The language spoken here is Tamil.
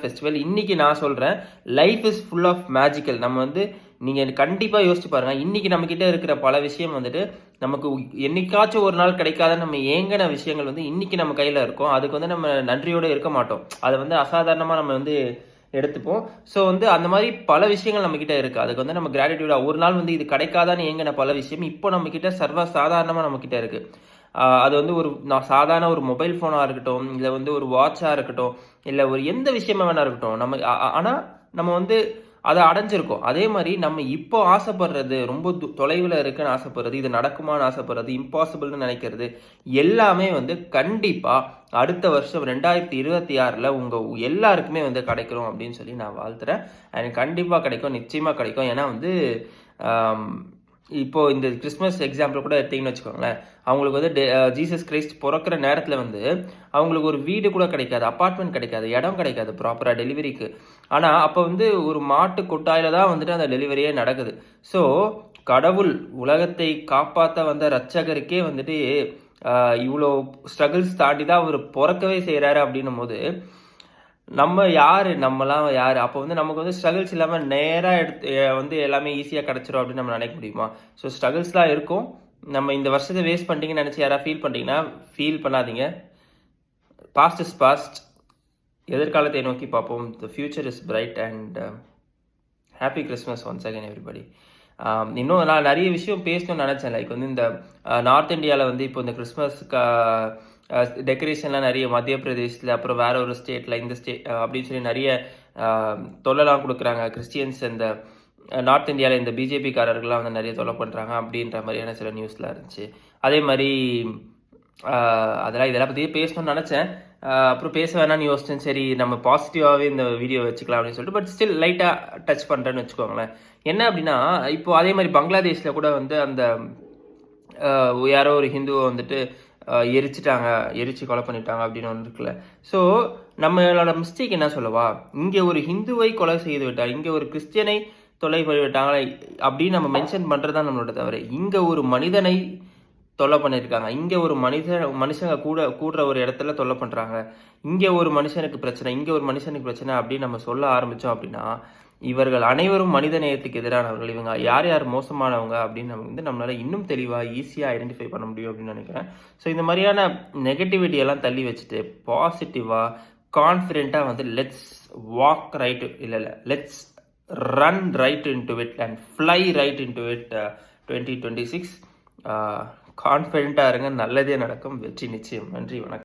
ஃபெஸ்டிவல் இன்னைக்கு நான் சொல்கிறேன் life is full of magical நம்ம வந்து நீங்கள் கண்டிப்பாக யோசிச்சு பாருங்கள் இன்னைக்கு நம்மக்கிட்ட இருக்கிற பல விஷயம் வந்துட்டு நமக்கு என்னைக்காச்சும் ஒரு நாள் கிடைக்காத நம்ம ஏங்கின விஷயங்கள் வந்து இன்னைக்கு நம்ம கையில் இருக்கும். அதுக்கு வந்து நம்ம நன்றியோடு இருக்க மாட்டோம். அதை வந்து அசாதாரணமாக நம்ம வந்து எடுத்துப்போம். ஸோ வந்து அந்த மாதிரி பல விஷயங்கள் நம்மக்கிட்ட இருக்குது அதுக்கு வந்து நம்ம கிராட்டிடியூடாக ஒரு நாள் வந்து இது கிடைக்காதான்னு ஏங்கின பல விஷயம் இப்போ நம்மக்கிட்ட சர்வ சாதாரணமாக நம்மக்கிட்ட இருக்குது அது வந்து ஒரு நான் சாதாரண ஒரு மொபைல் ஃபோனாக இருக்கட்டும் இல்லை வந்து ஒரு வாட்சாக இருக்கட்டும் இல்லை ஒரு எந்த விஷயமா வேணா இருக்கட்டும் நம்ம ஆனால் நம்ம வந்து அதை அடைஞ்சிருக்கோம். அதே மாதிரி நம்ம இப்போ ஆசைப்படுறது ரொம்ப தொலைவில் இருக்குன்னு ஆசைப்படுறது இது நடக்குமான்னு ஆசைப்படுறது இம்பாசிபிள்னு நினைக்கிறது எல்லாமே வந்து கண்டிப்பாக அடுத்த வருஷம் ரெண்டாயிரத்தி இருபத்தி ஆறில் உங்கள் எல்லாருக்குமே வந்து கிடைக்கிறோம் அப்படின்னு சொல்லி நான் வாழ்த்துறேன். எனக்கு கண்டிப்பாக கிடைக்கும் நிச்சயமாக கிடைக்கும். ஏன்னா வந்து இப்போ இந்த கிறிஸ்மஸ் எக்ஸாம்பிள் கூட எடுத்தீங்கன்னு வச்சுக்கோங்களேன். அவங்களுக்கு வந்து ஜீசஸ் கிரைஸ்ட் பிறக்கிற நேரத்தில் வந்து அவங்களுக்கு ஒரு வீடு கூட கிடைக்காது அப்பார்ட்மெண்ட் கிடைக்காது இடம் கிடைக்காது ப்ராப்பராக டெலிவரிக்கு ஆனால் அப்போ வந்து ஒரு மாட்டு கொட்டாயில் தான் வந்துட்டு அந்த டெலிவரியே நடக்குது. ஸோ கடவுள் உலகத்தை காப்பாற்ற வந்த ரட்சகருக்கே வந்துட்டு இவ்வளோ ஸ்ட்ரகிள்ஸ் தாண்டி தான் அவர் பிறக்கவே செய்கிறாரு அப்படின்னும் போது நம்ம யார்? நம்மலாம் யார்? அப்போ வந்து நமக்கு வந்து ஸ்ட்ரகிள்ஸ் இல்லாமல் நேராக எடுத்து வந்து எல்லாமே ஈஸியாக கிடச்சிரும் அப்படின்னு நம்ம நினைக்க முடியுமா? ஸோ ஸ்ட்ரகிள்ஸ்லாம் இருக்கும். நம்ம இந்த வருஷத்தை வேஸ்ட் பண்ணிட்டீங்கன்னு நினச்சி யாராவது ஃபீல் பண்ணிட்டீங்கன்னா ஃபீல் பண்ணாதீங்க. பாஸ்ட் இஸ் பாஸ்ட் எதிர்காலத்தை நோக்கி பார்ப்போம். The future is bright and happy Christmas once again everybody இன்னும் நான் நிறைய விஷயம் பேசணும்னு நினச்சேன். லைக் வந்து இந்த uh, நார்த் இந்தியாவில் வந்து இப்போ இந்த கிறிஸ்மஸ்க்கு டெக்கரேஷன்லாம் நிறைய மத்திய பிரதேசத்தில் அப்புறம் வேற ஒரு ஸ்டேட்டில் இந்த ஸ்டேட் அப்படின்னு சொல்லி நிறைய தொல்லைலாம் கொடுக்குறாங்க. கிறிஸ்டியன்ஸ் இந்த நார்த் இந்தியாவில் இந்த பிஜேபிக்காரர்கள்லாம் வந்து நிறைய தொலை பண்ணுறாங்க அப்படின்ற மாதிரியான சில நியூஸ்லாம் இருந்துச்சு. அதே மாதிரி அதெல்லாம் இதெல்லாம் பற்றி பேசணும்னு நினச்சேன். அப்புறம் பேச வேணாம்னு யோசிச்சேன். சரி நம்ம பாசிட்டிவாகவே இந்த வீடியோ வச்சுக்கலாம் அப்படின்னு சொல்லிட்டு பட் ஸ்டில் லைட்டாக டச் பண்ணுறேன்னு வச்சுக்கோங்களேன். என்ன அப்படின்னா இப்போது அதே மாதிரி பங்களாதேஷில் கூட வந்து அந்த யாரோ ஒரு ஹிந்துவை வந்துட்டு எரிச்சிட்டாங்க எரிச்சு கொலை பண்ணிட்டாங்க அப்படின்னு ஒன்று இருக்குல்ல. ஸோ நம்மளோட மிஸ்டேக் என்ன சொல்லவா? இங்கே ஒரு ஹிந்துவை கொலை செய்து விட்டார் இங்கே ஒரு கிறிஸ்டியனை தொலை பண்ணிவிட்டாங்களே அப்படின்னு நம்ம மென்ஷன் பண்ணுறது தான் நம்மளோட தவறு. இங்கே ஒரு மனிதனை தொல்லை பண்ணியிருக்காங்க. இங்கே ஒரு மனித மனுஷங்க கூட கூடுற ஒரு இடத்துல தொல்லை பண்ணுறாங்க இங்கே ஒரு மனுஷனுக்கு பிரச்சனை இங்கே ஒரு மனுஷனுக்கு பிரச்சனை அப்படின்னு நம்ம சொல்ல ஆரம்பித்தோம் அப்படின்னா இவர்கள் அனைவரும் மனித நேயத்துக்கு எதிரானவர்கள். இவங்க யார் யார் மோசமானவங்க அப்படின்னு நம்ம வந்து நம்மளால இன்னும் தெளிவாக ஈஸியாக ஐடென்டிஃபை பண்ண முடியும் அப்படின்னு நினைக்கிறேன். ஸோ இந்த மாதிரியான நெகட்டிவிட்டி எல்லாம் தள்ளி வச்சுட்டு பாசிட்டிவாக கான்ஃபிடென்ட்டாக வந்து லெட்ஸ் வாக் ரைட் இல்லை இல்லை let's run right into it and fly right into it twenty twenty six கான்ஃபிடென்ட்டாக இருங்க நல்லதே நடக்கும் வெற்றி நிச்சயம். நன்றி வணக்கம்.